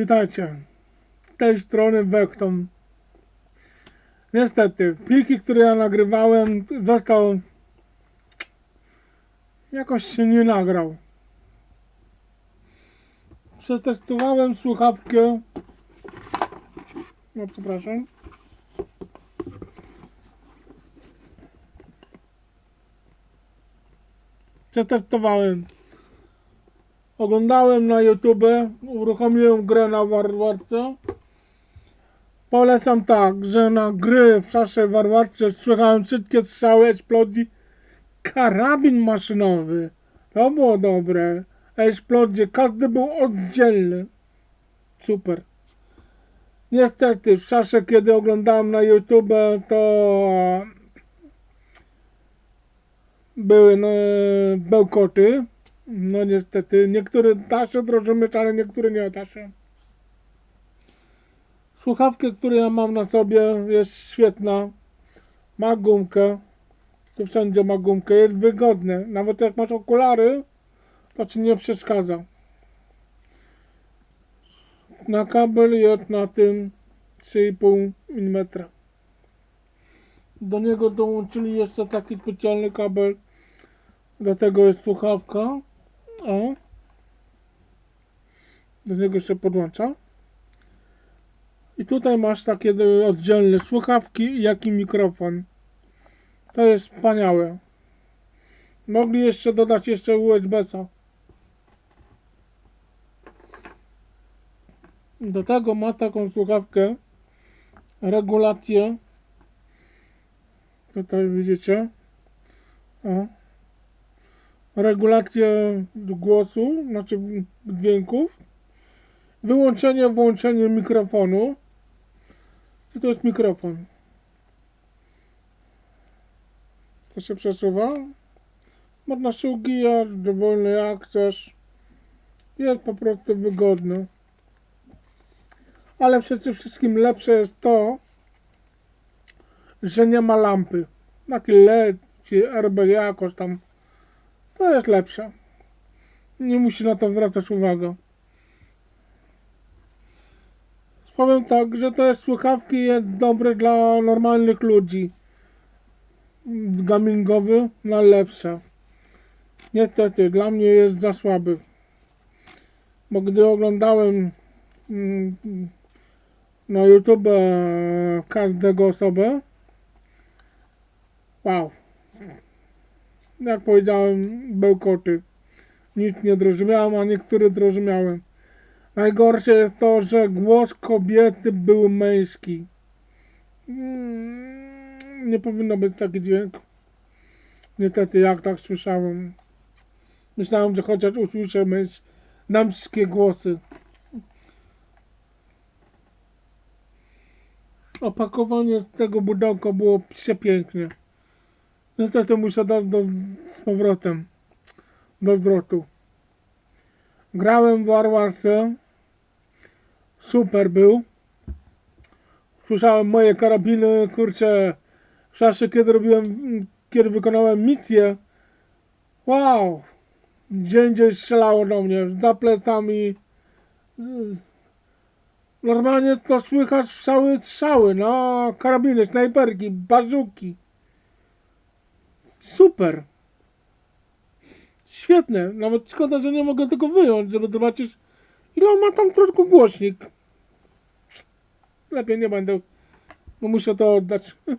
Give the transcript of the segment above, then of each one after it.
Witajcie. Z tej strony Vectom. Niestety, pliki, które ja nagrywałem, został... Jakoś się nie nagrał. Przetestowałem słuchawkę. No, przepraszam. Przetestowałem. Oglądałem na YouTube, uruchomiłem grę na warwarce. Polecam tak, że na gry w szaszej warwarce słychałem wszystkie strzały, eksplozji. Karabin maszynowy. To było dobre. Eksplozje, każdy był oddzielny. Super. Niestety, w czasie, kiedy oglądałem na YouTube, to były no, bełkoty. No niestety, niektóre da się zrozumieć, ale niektóre nie da się. Słuchawkę, którą ja mam na sobie jest świetna. Ma gumkę. Tu wszędzie ma gumkę. Jest wygodne. Nawet jak masz okulary, to ci nie przeszkadza. Na kabel jest na tym 3,5 mm. Do niego dołączyli jeszcze taki specjalny kabel. Do tego jest słuchawka. O. Do niego się podłącza. I tutaj masz takie oddzielne słuchawki, jak i mikrofon. To jest wspaniałe. Mogli jeszcze dodać jeszcze USB-a. Do tego ma taką słuchawkę, regulację. Tutaj widzicie. O. Regulację głosu, znaczy dźwięków. Wyłączenie, włączenie mikrofonu. I to jest mikrofon. To się przesuwa. Można się ugijać dowolny jak chcesz. Jest po prostu wygodne. Ale przede wszystkim lepsze jest to, że nie ma lampy. Taki LED czy RB jakoś tam. To jest lepsze. Nie musi na to zwracać uwagę. Powiem tak, że to jest słuchawki jest dobre dla normalnych ludzi. Gamingowy najlepsze. Niestety, dla mnie jest za słaby. Bo gdy oglądałem mm, na YouTube e, każdego osobę, wow. Jak powiedziałem, bełkoty. Nic nie zrozumiałem, a niektóre zrozumiałem. Najgorsze jest to, że głos kobiety był męski. Mm, Nie powinno być taki dźwięk. Niestety, jak tak słyszałem. Myślałem, że chociaż usłyszę męs- damskie głosy. Opakowanie tego pudełka było przepięknie. Niestety muszę dać do, z powrotem do zwrotu. Grałem w Warwarsy. Super był. Słyszałem moje karabiny, kurczę, w czasie kiedy robiłem, kiedy wykonałem misję. Wow! Gdzie indziej strzelało do mnie, za plecami. Normalnie to słychać strzały, strzały, no, karabiny, snajperki, bazuki. Super. Świetne. Nawet szkoda, że nie mogę tego wyjąć, żeby zobaczyć, ile on ma tam troszkę głośnik. Lepiej nie będę, bo muszę to oddać.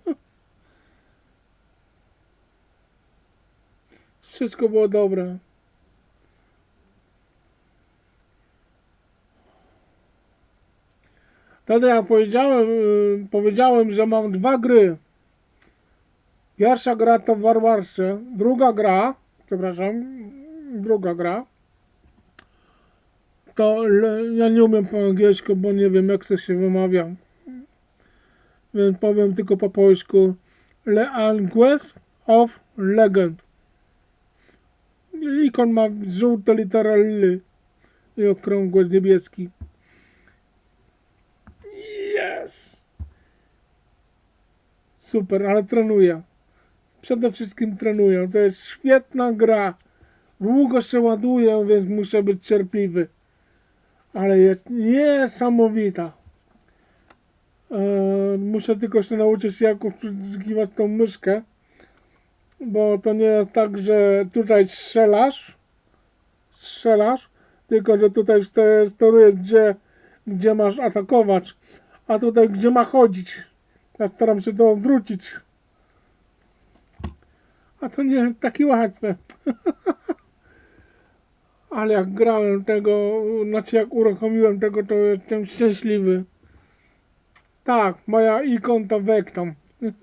Wszystko było dobre. Wtedy jak powiedziałem, y, powiedziałem, że mam dwa gry. Pierwsza gra to w Warwarsze, druga gra, przepraszam, druga gra. To ja nie umiem po angielsku, bo nie wiem jak to się wymawia. Więc powiem tylko po polsku. Le of Legend. Ikon ma żółte litery L i okrągły niebieski. Yes! Super, ale trenuję. Przede wszystkim trenuję. To jest świetna gra. Długo się ładuje, więc muszę być cierpliwy. ale jest niesamowita. E, muszę tylko się nauczyć, jak obsługiwać tą myszkę, bo to nie jest tak, że tutaj strzelasz, strzelasz, tylko że tutaj st- sterujesz, gdzie, gdzie masz atakować, a tutaj gdzie ma chodzić. Ja staram się to odwrócić. A to nie jest takie łatwe. Ale jak grałem tego, znaczy jak uruchomiłem tego, to jestem szczęśliwy. Tak, moja ikon to Vectom.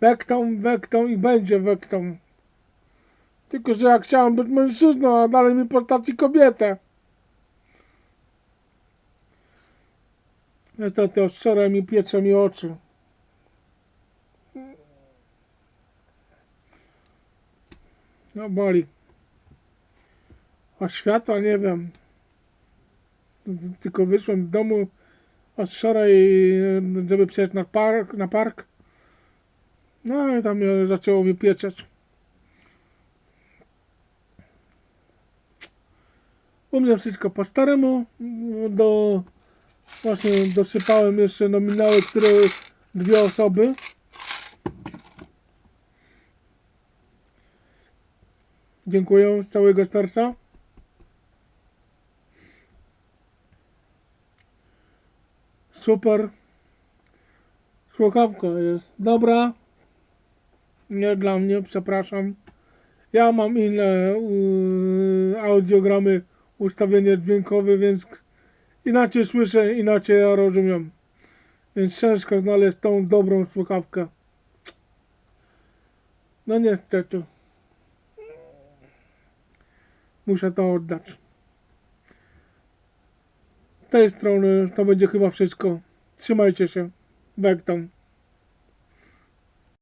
Vectom, Vectom i będzie Vectom. Tylko, że ja chciałem być mężczyzną, a dalej mi postaci kobietę. Niestety ostrzera mi piecze mi oczy. No boli. A światła nie wiem. Tylko wyszłem z domu a wczoraj, żeby przejść na park, na park. No i tam zaczęło mi pieczeć. U mnie wszystko po staremu. Do, właśnie dosypałem jeszcze nominały, które dwie osoby. Dziękuję z całego serca. Super. Słuchawka jest dobra. Nie dla mnie, przepraszam. Ja mam inne yy, audiogramy, ustawienie dźwiękowe, więc inaczej słyszę, inaczej ja rozumiem. Więc ciężko znaleźć tą dobrą słuchawkę. No niestety. Muszę to oddać. Z tej strony to będzie chyba wszystko. Trzymajcie się. Bektam.